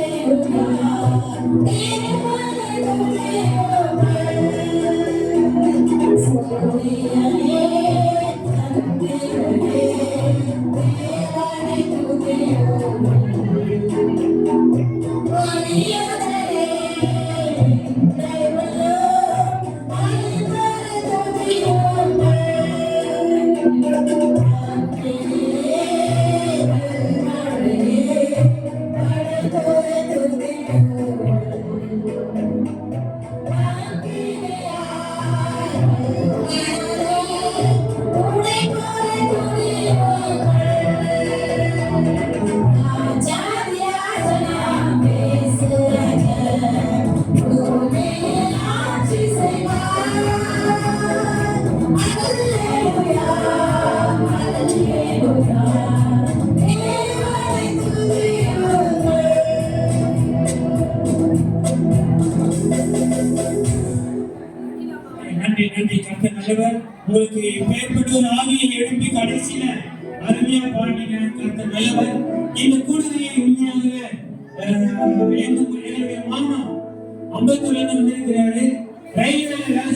Thank you. நன்றி நன்றி கத்த நல்லவர். உங்களுக்கு பேர்பட்டு ஒரு ஆவியை எழுப்பி கடைசியில அருமையா பாடின கத்த நல்லவர். இந்த கூடுதலை உண்மையாகவே எங்களுடைய மாமா அம்பத்தூர்ல இருந்து வந்திருக்கிறாரு. ரயில்வே வேலை